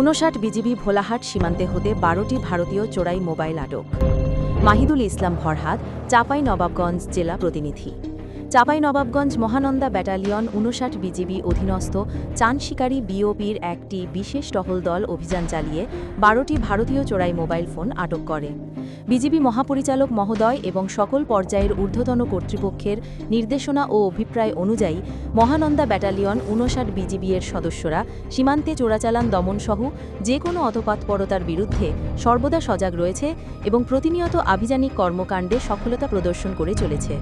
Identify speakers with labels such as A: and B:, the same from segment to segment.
A: উনষাট বিজিবি ভোলাহাট সীমান্তে হতে বারোটি ভারতীয় চোরাই মোবাইল আটক। মাহিদুল ইসলাম ফরহাদ চাপাই নবাবগঞ্জ জেলা প্রতিনিধি। চাপাই নবাবগঞ্জ মহানন্দা ব্যাটালিয়ন উনষাট বিজিবি অধীনস্থ চান শিকারী বিওপির একটি বিশেষ টহল দল অভিযান চালিয়ে বারোটি ভারতীয় চোরাই মোবাইল ফোন আটক করে। বিজিবি মহাপরিচালক মহোদয় এবং সকল পর্যায়ের ঊর্ধ্বতন কর্তৃপক্ষের নির্দেশনা ও অভিপ্রায় অনুযায়ী মহানন্দা ব্যাটালিয়ন উনষাট বিজিবি এর সদস্যরা সীমান্তে চোরাচালান দমনসহ যে কোনো অতপাতপরতার বিরুদ্ধে সর্বদা সজাগ রয়েছে এবং প্রতিনিয়ত আভিযানিক কর্মকাণ্ডে সফলতা প্রদর্শন করে চলেছে।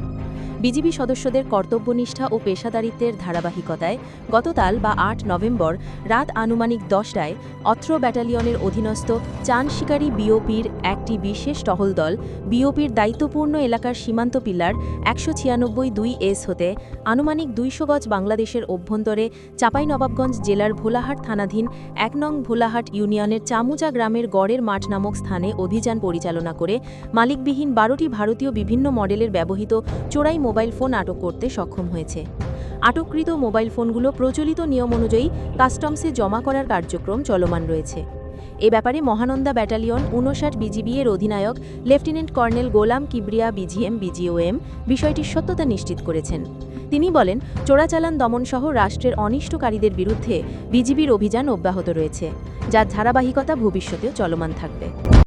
A: বিজিবি সদস্যদের কর্তব্যনিষ্ঠা ও পেশাদারিত্বের ধারাবাহিকতায় গতকাল বা আট নভেম্বর রাত আনুমানিক দশটায় অত্র ব্যাটালিয়নের অধীনস্থ চান শিকারী বিওপির একটি বিশেষ টহল দল বিওপির দায়িত্বপূর্ণ এলাকার সীমান্ত পিলার একশো ছিয়ানব্বই দুই এস হতে আনুমানিক দুইশো গজ বাংলাদেশের অভ্যন্তরে চাঁপাইনবাবগঞ্জ জেলার ভোলাহাট থানাধীন এক নং ভোলাহাট ইউনিয়নের চামুচা গ্রামের গড়ের মাঠ নামক স্থানে অভিযান পরিচালনা করে মালিকবিহীন বারোটি ভারতীয় বিভিন্ন মডেলের ব্যবহৃত চোরাই মোবাইল ফোন আটক করতে সক্ষম হয়েছে। আটককৃত মোবাইল ফোনগুলো প্রচলিত নিয়ম অনুযায়ী কাস্টমসে জমা করার কার্যক্রম চলমান রয়েছে। এ ব্যাপারে মহানন্দা ব্যাটালিয়ন উনষাট বিজিবি এর অধিনায়ক, lieutenant colonel Golam Kibria BGM, BGOM বিষয়টির সত্যতা নিশ্চিত করেছেন। তিনি বলেন, চোরাচালান দমনসহ রাষ্ট্রের অনিষ্টকারীদের বিরুদ্ধে বিজিবির অভিযান অব্যাহত রয়েছে, যার ধারাবাহিকতা ভবিষ্যতেও চলমান থাকবে।